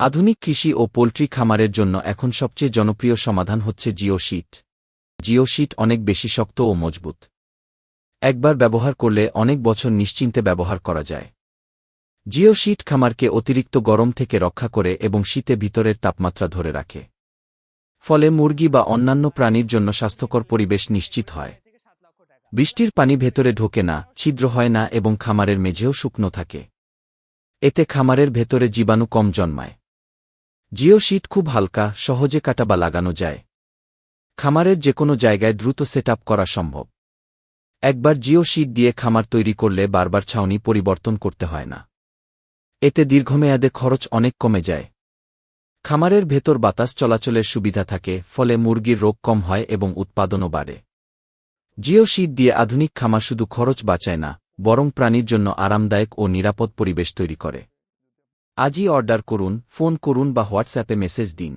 আধুনিক কৃষি ও পোল্ট্রি খামারের জন্য এখন সবচেয়ে জনপ্রিয় সমাধান হচ্ছে জিও শীট জিও শীট অনেক বেশি শক্ত ও মজবুত। একবার ব্যবহার করলে অনেক বছর নিশ্চিন্তে ব্যবহার করা যায়। জিও শীট খামারকে অতিরিক্ত গরম থেকে রক্ষা করে এবং শীতে ভিতরের তাপমাত্রা ধরে রাখে। ফলে মুরগি বা অন্যান্য প্রাণীর জন্য স্বাস্থ্যকর পরিবেশ নিশ্চিত হয়। বৃষ্টির পানি ভেতরে ঢোকে না, ছিদ্র হয় না এবং খামারের মেঝেও শুকনো থাকে। এতে খামারের ভেতরে জীবাণু কম জন্মায়। জিও শীট খুব হালকা, সহজে কাটা বা লাগানো যায়। খামারের যে কোনো জায়গায় দ্রুত সেট করা সম্ভব। একবার জিও শীট দিয়ে খামার তৈরি করলে বারবার ছাউনি পরিবর্তন করতে হয় না। এতে দীর্ঘমেয়াদে খরচ অনেক কমে যায়। খামারের ভেতর বাতাস চলাচলের সুবিধা থাকে, ফলে মুরগির রোগ কম হয় এবং উৎপাদনও বাড়ে। জিও শীত দিয়ে আধুনিক খামার শুধু খরচ বাঁচায় না, বরং প্রাণীর জন্য আরামদায়ক ও নিরাপদ পরিবেশ তৈরি করে। আজই অর্ডার করুন ফোন করুন বা হোয়াটসঅ্যাপে মেসেজ দিন।